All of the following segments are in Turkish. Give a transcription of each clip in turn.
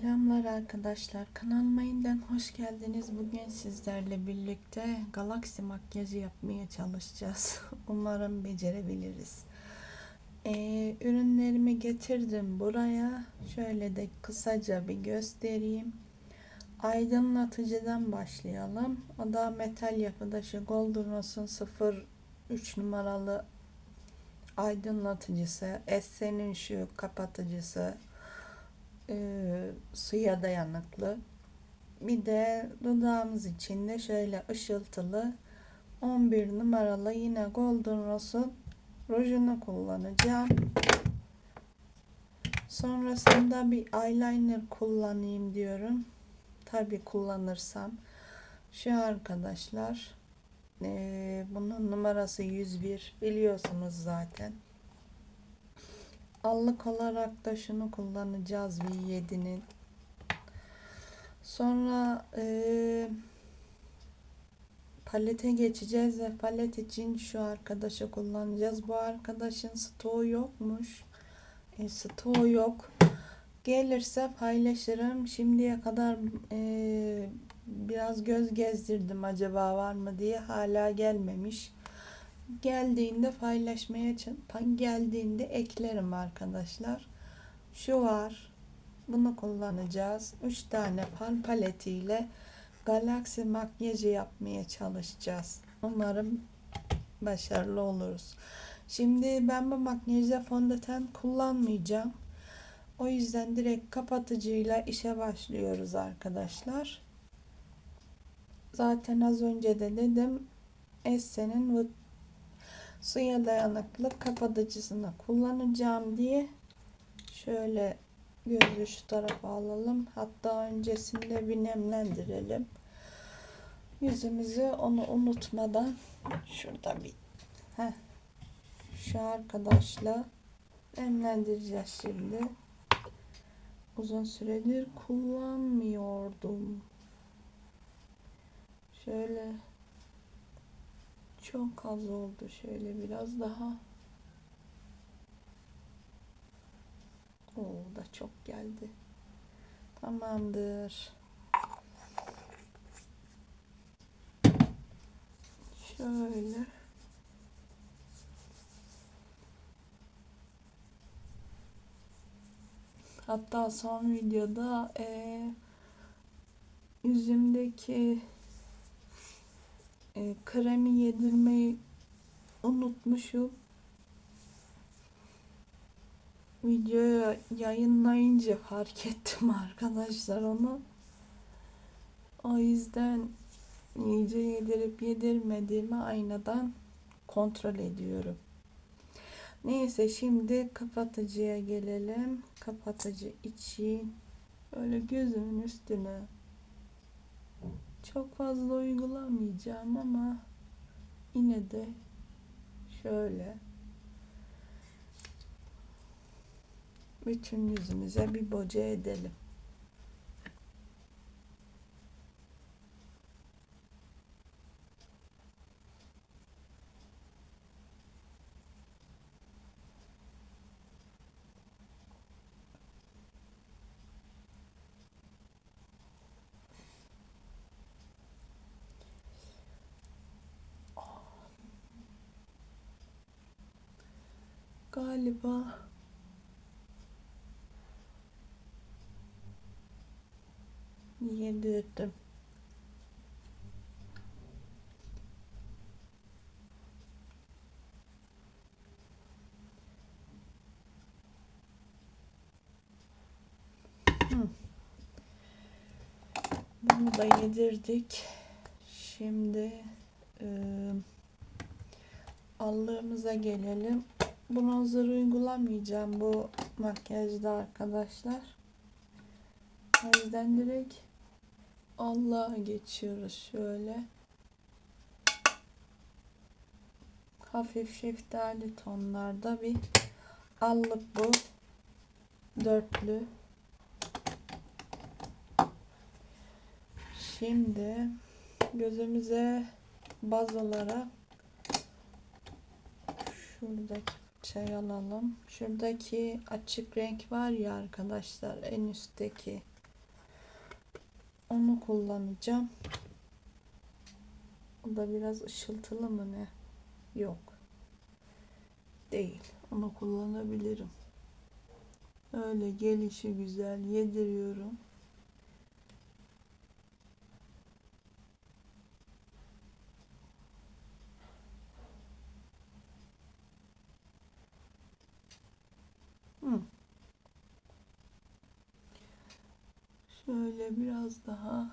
Selamlar arkadaşlar. Kanalıma yeniden hoş geldiniz. Bugün sizlerle birlikte galaksi makyajı yapmaya çalışacağız. Umarım becerebiliriz. Ee, ürünlerimi getirdim buraya. Şöyle de kısaca bir göstereyim. Aydınlatıcıdan başlayalım. O da metal yapıda şu Golden Rose'un 03 numaralı aydınlatıcısı. Essen'in şu kapatıcısı e, suya dayanıklı. Bir de dudağımız için de şöyle ışıltılı 11 numaralı yine Golden Rose'un rujunu kullanacağım. Sonrasında bir eyeliner kullanayım diyorum. Tabi kullanırsam. Şu arkadaşlar. e, bunun numarası 101. Biliyorsunuz zaten. Allık olarak da şunu kullanacağız V7'nin. Sonra e, palete geçeceğiz ve palet için şu arkadaşı kullanacağız. Bu arkadaşın stoğu yokmuş. E, stoğu yok. Gelirse paylaşırım. Şimdiye kadar e, biraz göz gezdirdim acaba var mı diye. Hala gelmemiş geldiğinde paylaşmaya geldiğinde eklerim arkadaşlar. Şu var. Bunu kullanacağız. 3 tane far paletiyle galaksi makyajı yapmaya çalışacağız. Umarım başarılı oluruz. Şimdi ben bu makyajda fondöten kullanmayacağım. O yüzden direkt kapatıcıyla işe başlıyoruz arkadaşlar. Zaten az önce de dedim Essen'in suya dayanıklı kapatıcısını kullanacağım diye şöyle gözü şu tarafa alalım. Hatta öncesinde bir nemlendirelim. Yüzümüzü onu unutmadan şurada bir heh, şu arkadaşla nemlendireceğiz şimdi. Uzun süredir kullanmıyordum. Şöyle çok az oldu. Şöyle biraz daha. O da çok geldi. Tamamdır. Şöyle. Hatta son videoda e, yüzümdeki e, kremi yedirmeyi unutmuşum. Videoyu yayınlayınca fark ettim arkadaşlar onu. O yüzden iyice yedirip yedirmediğimi aynadan kontrol ediyorum. Neyse şimdi kapatıcıya gelelim. Kapatıcı için böyle gözümün üstüne çok fazla uygulamayacağım ama yine de şöyle bütün yüzümüze bir boca edelim. Galiba yedirdim. Hı. Bunu da yedirdik. Şimdi e, allığımıza gelelim bronzer uygulamayacağım bu makyajda arkadaşlar. O yüzden direkt Allah'a geçiyoruz şöyle. Hafif şeftali tonlarda bir allık bu. Dörtlü. Şimdi gözümüze baz olarak şuradaki şey alalım. Şuradaki açık renk var ya arkadaşlar en üstteki Onu kullanacağım. O da biraz ışıltılı mı ne? Yok. Değil. Onu kullanabilirim. Öyle gelişi güzel yediriyorum. Hı. Şöyle biraz daha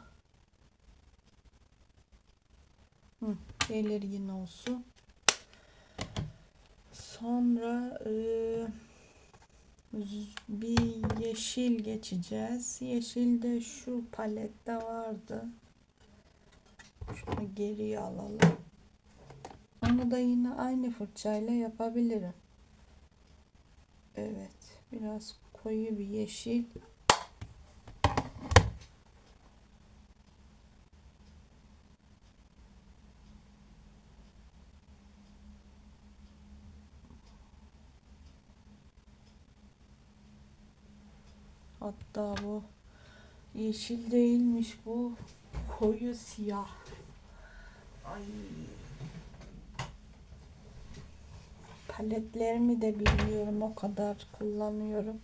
Hı, belirgin olsun. Sonra e, bir yeşil geçeceğiz. Yeşil de şu palette vardı. Şunu geriye alalım. Onu da yine aynı fırçayla yapabilirim. Evet. Biraz koyu bir yeşil. Hatta bu yeşil değilmiş bu koyu siyah. Ay. Paletlerimi de bilmiyorum o kadar kullanıyorum.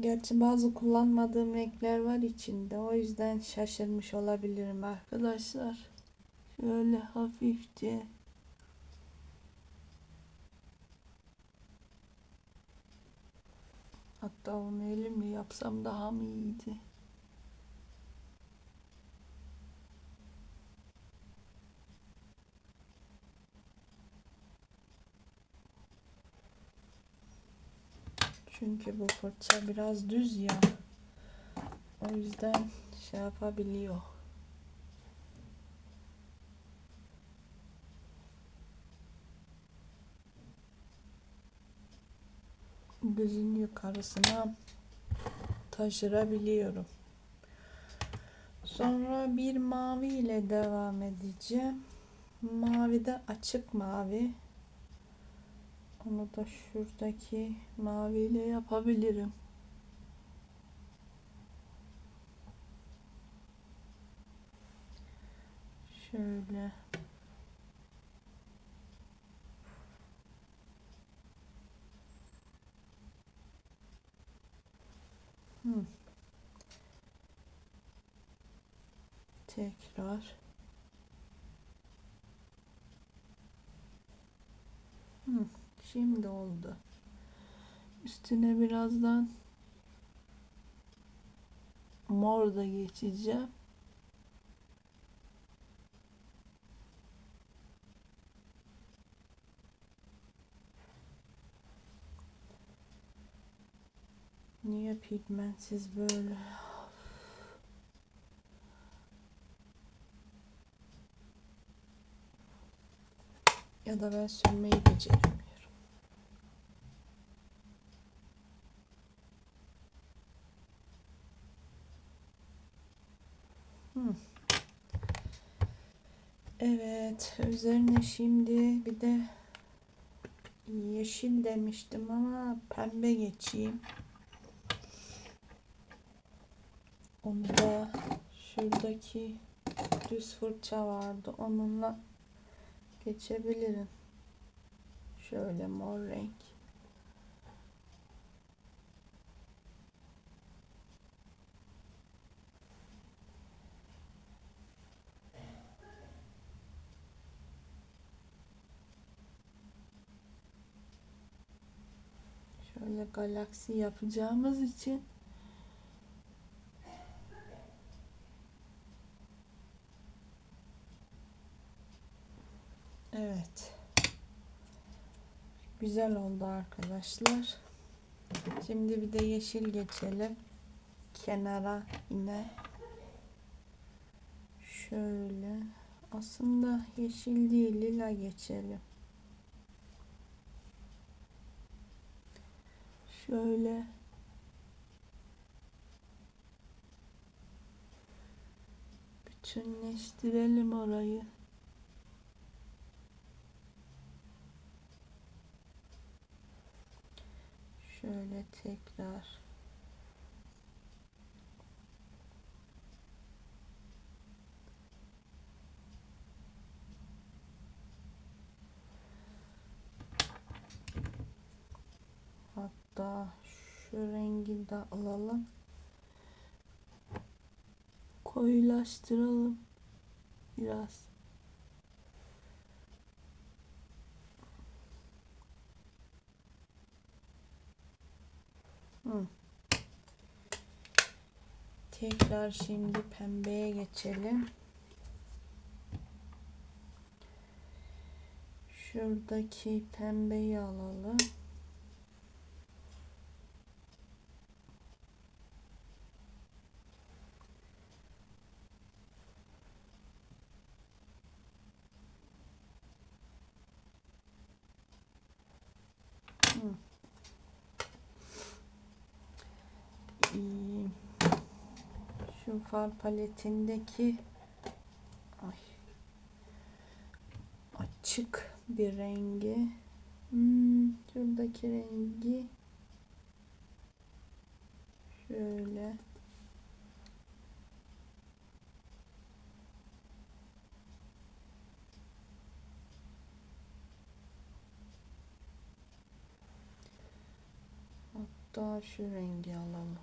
Gerçi bazı kullanmadığım renkler var içinde. O yüzden şaşırmış olabilirim arkadaşlar. Şöyle hafifçe Onu elimle yapsam daha mı iyiydi? Çünkü bu fırça biraz düz ya. O yüzden şey yapabiliyor. Düzün yukarısına taşırabiliyorum. Sonra bir mavi ile devam edeceğim. Mavi de açık mavi. Onu da şuradaki maviyle yapabilirim. Şöyle. Tekrar. Şimdi oldu. Üstüne birazdan mor da geçeceğim. Niye pigmentsiz böyle? Ya da ben sürmeyi beceremiyorum. Hmm. Evet, üzerine şimdi bir de yeşil demiştim ama pembe geçeyim. Onu da şuradaki düz fırça vardı. Onunla geçebilirim. Şöyle mor renk. Şöyle galaksi yapacağımız için Evet. Güzel oldu arkadaşlar. Şimdi bir de yeşil geçelim. Kenara yine. Şöyle. Aslında yeşil değil lila geçelim. Şöyle. Bütünleştirelim orayı. Şöyle tekrar Hatta şu rengi de alalım. Koyulaştıralım biraz. Tekrar şimdi pembeye geçelim. Şuradaki pembeyi alalım. Hı. İyi. Şu far paletindeki ay açık bir rengi. Hmm, şuradaki rengi şöyle hatta şu rengi alalım.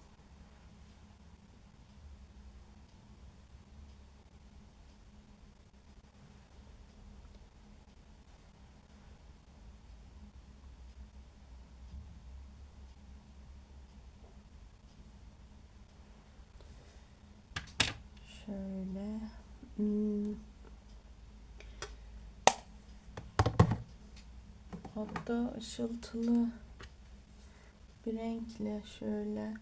Şöyle. Hmm. Hatta ışıltılı bir renkle şöyle.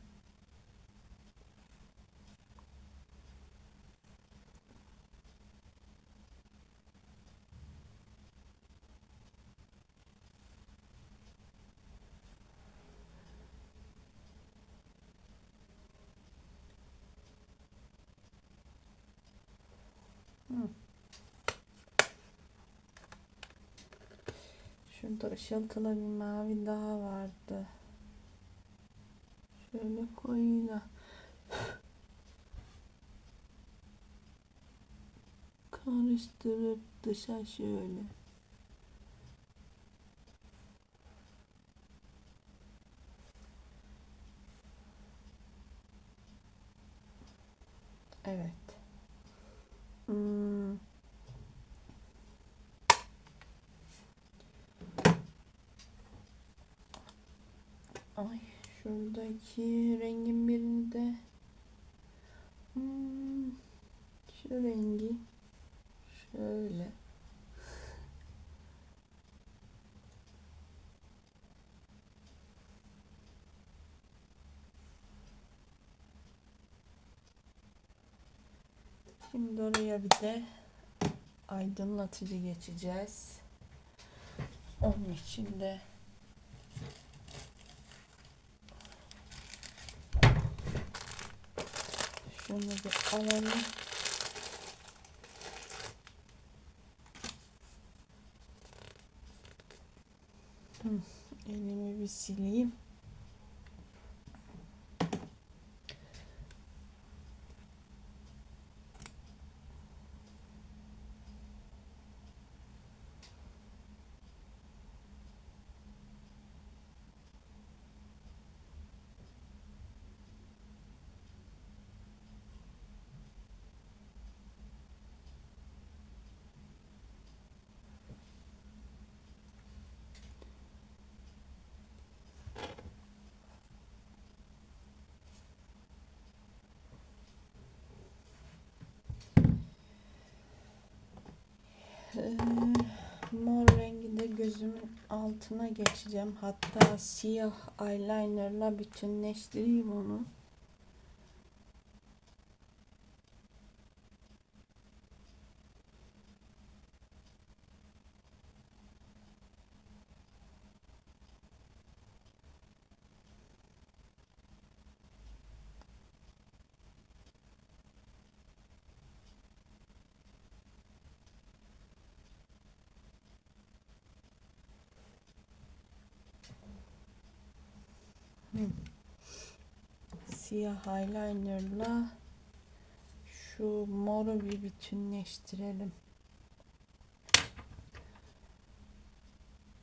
Hı. Şurada ışıltılı bir mavi daha vardı. Şöyle da. Karıştırıp dışa şöyle. Evet. Hmm. Ay şuradaki rengin birinde hmm, şu rengi şöyle Şimdi oraya bir de aydınlatıcı geçeceğiz. Onun için de şunu bir alalım. Elimi bir sileyim. Ee, mor renginde gözümün altına geçeceğim. Hatta siyah eyelinerla bütünleştireyim onu. Siyah eyelinerla şu moru bir bütünleştirelim.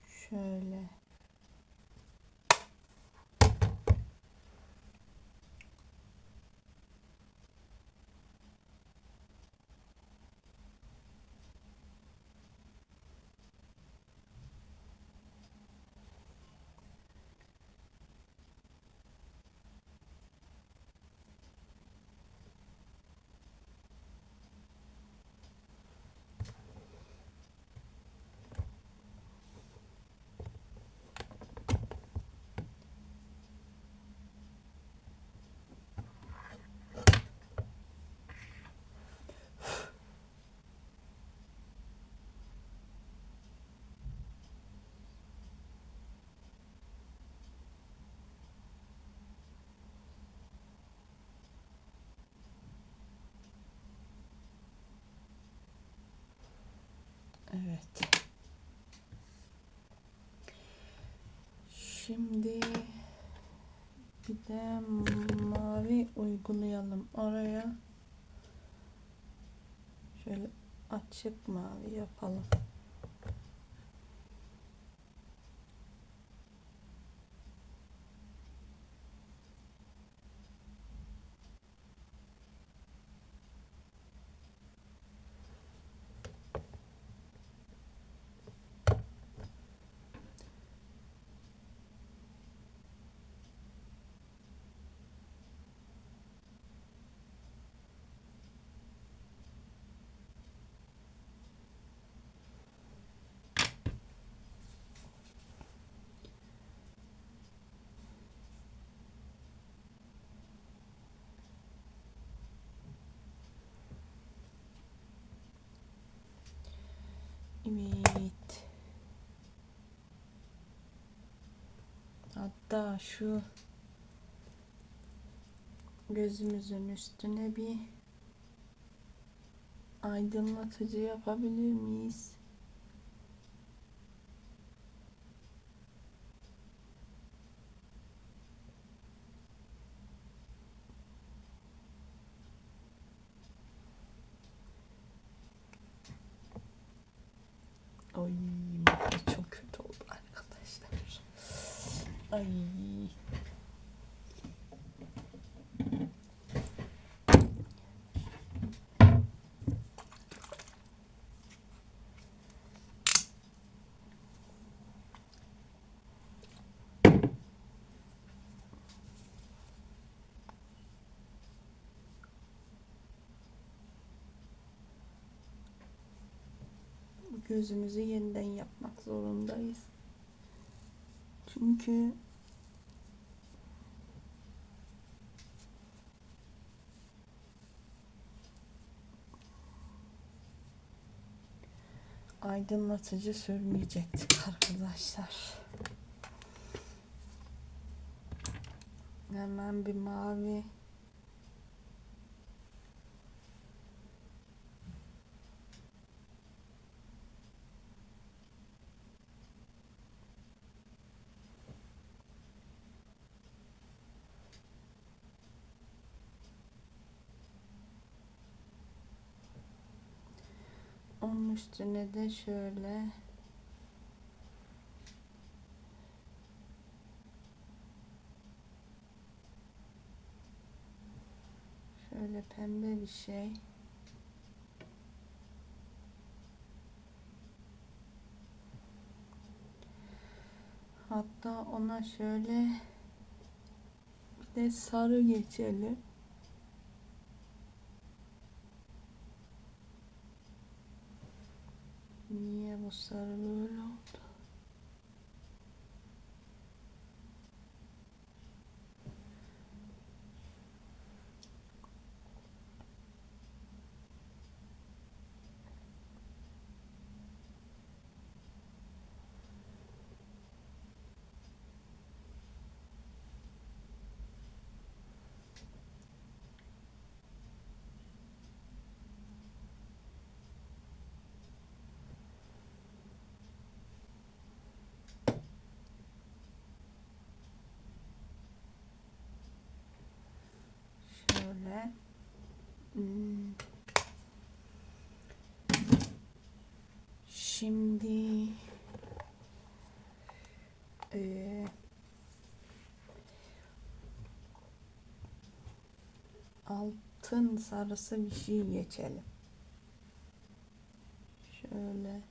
Şöyle. Evet. Şimdi bir de mavi uygulayalım oraya. Şöyle açık mavi yapalım. Evet. Hatta şu gözümüzün üstüne bir aydınlatıcı yapabilir miyiz? Ay makyaj çok kötü oldu arkadaşlar. Ay. Gözümüzü yeniden yapmak zorundayız. Çünkü aydınlatıcı sürmeyecektik arkadaşlar. Hemen bir mavi Onun üstüne de şöyle şöyle pembe bir şey. Hatta ona şöyle bir de sarı geçelim. Niye bu sarı böyle oldu? Şöyle. Hmm. Şimdi eee altın sarısı bir şey geçelim. Şöyle.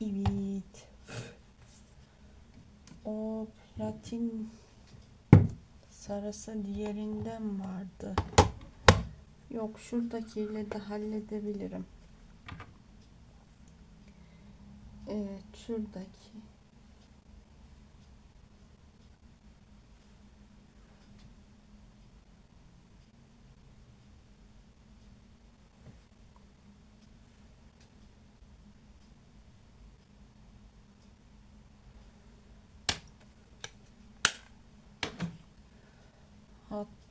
Evet. O platin sarısı diğerinden vardı. Yok şuradakiyle de halledebilirim. Evet şuradaki.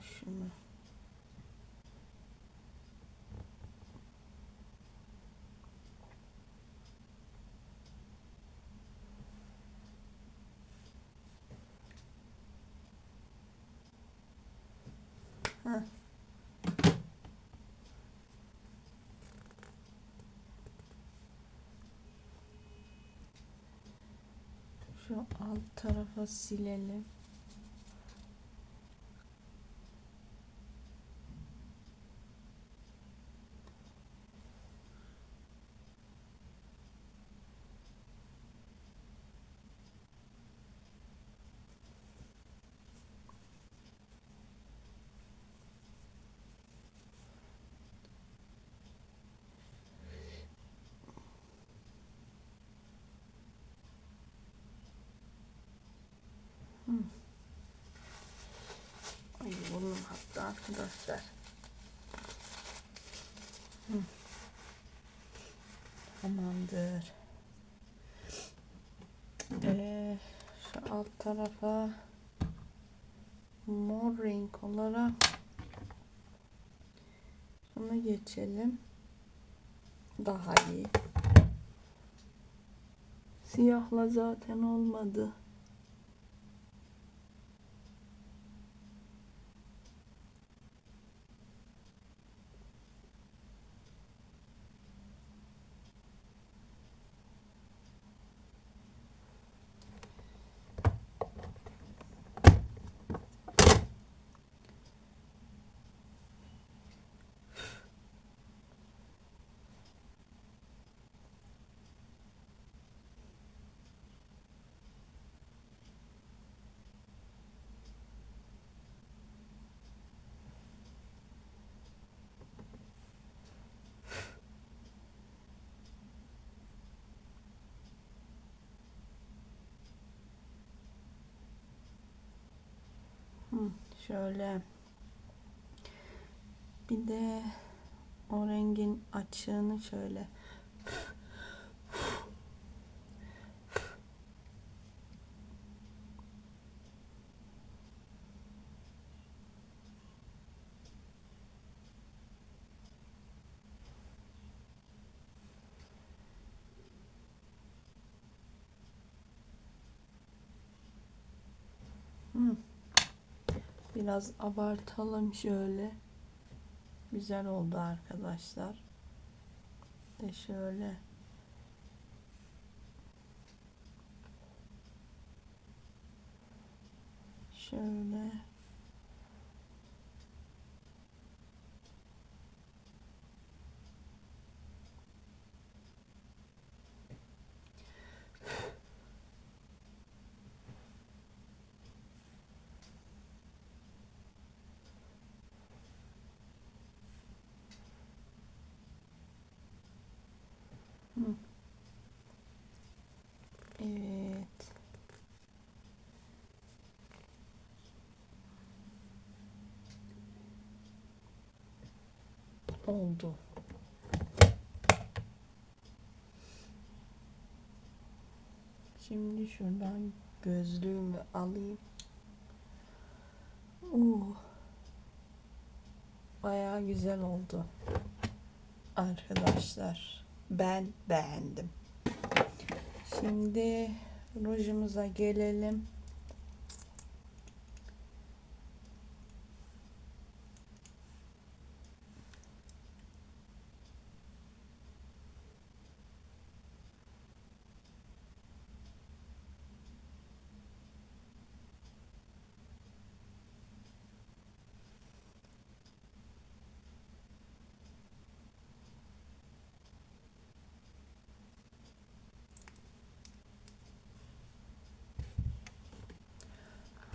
Şunu. Heh. Şu alt tarafa silelim. Ay bunun hatta arkadaşlar. Hı. Tamamdır. Ee, şu alt tarafa mor renk olarak şunu geçelim. Daha iyi. Siyahla zaten olmadı. Hı, şöyle. Bir de o rengin açığını şöyle Hı. Biraz abartalım şöyle. Güzel oldu arkadaşlar. De şöyle. Şöyle. Hı. Evet. Oldu. Şimdi şuradan gözlüğümü alayım. Oo. Bayağı güzel oldu. Arkadaşlar ben beğendim. Şimdi rujumuza gelelim.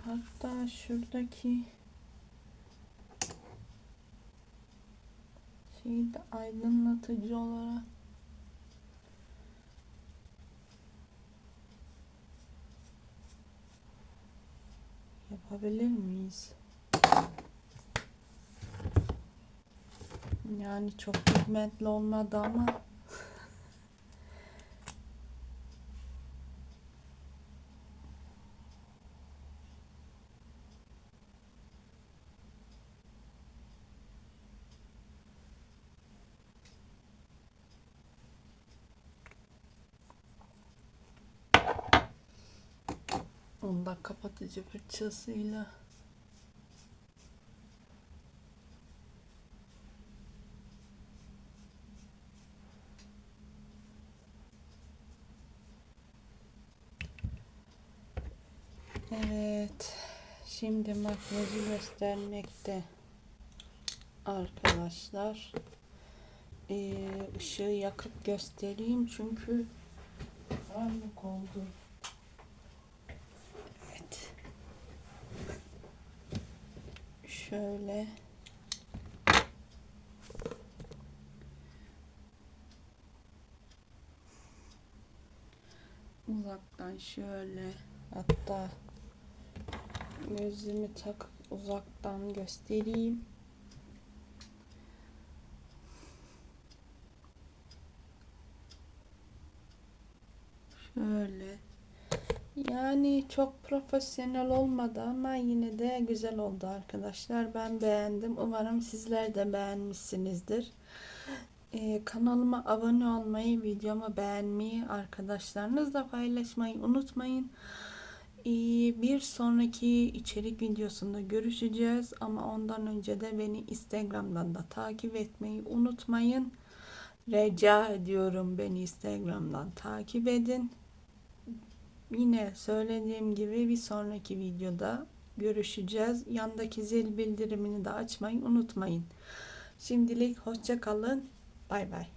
Hatta şuradaki şeyi de aydınlatıcı olarak yapabilir miyiz? Yani çok pigmentli olmadı ama Onda kapatıcı fırçasıyla Evet. Şimdi makyajı göstermekte. Arkadaşlar. Ee, yakıp göstereyim çünkü karanlık oldu. Evet. Şöyle. Uzaktan şöyle hatta gözümü takıp uzaktan göstereyim. Şöyle. Yani çok profesyonel olmadı ama yine de güzel oldu arkadaşlar. Ben beğendim. Umarım sizler de beğenmişsinizdir. Ee, kanalıma abone olmayı, videomu beğenmeyi, arkadaşlarınızla paylaşmayı unutmayın. Ee, bir sonraki içerik videosunda görüşeceğiz. Ama ondan önce de beni Instagram'dan da takip etmeyi unutmayın. Rica ediyorum beni Instagram'dan takip edin. Yine söylediğim gibi bir sonraki videoda görüşeceğiz. Yandaki zil bildirimini de açmayı unutmayın. Şimdilik hoşça kalın. Bay bay.